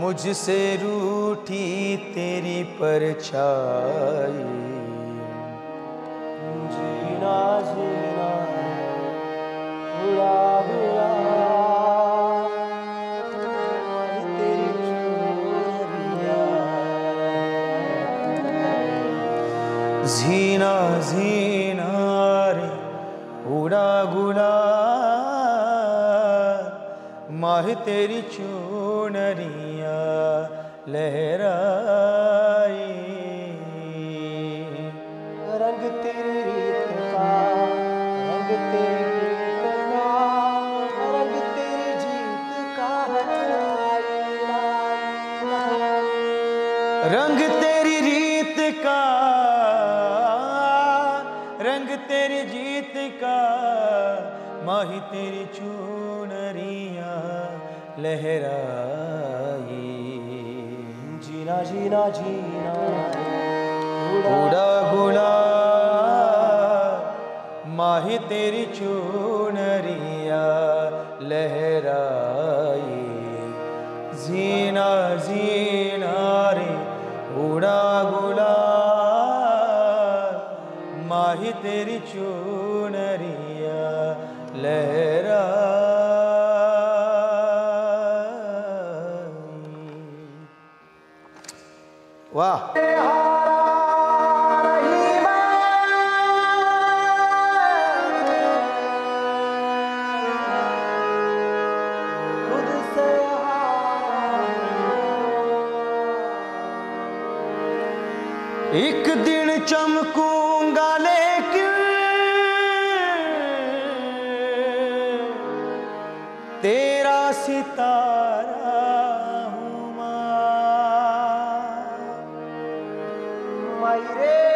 مجھ سے روٹھی تیری پرچھائی۔ جینا جینا بڑا بڑا زینا زینا رے اڑا گلا ماہ تیری چور کنریاں لہرائی رنگ تیری ریت کا رنگ تیری رنگ تیری جیت کا رنگ تیری ریت کا رنگ تیری ماہی تیری چونریاں لہرائی جینا جینا جینا بوڑا بوڑا ماہی تیری چونریاں لہرائی زینا زینا ماہی تیری چونریا لہرا واہ ایک دن چمکوں گا لیکن تیرا ستارہ ہوں ماں مائرے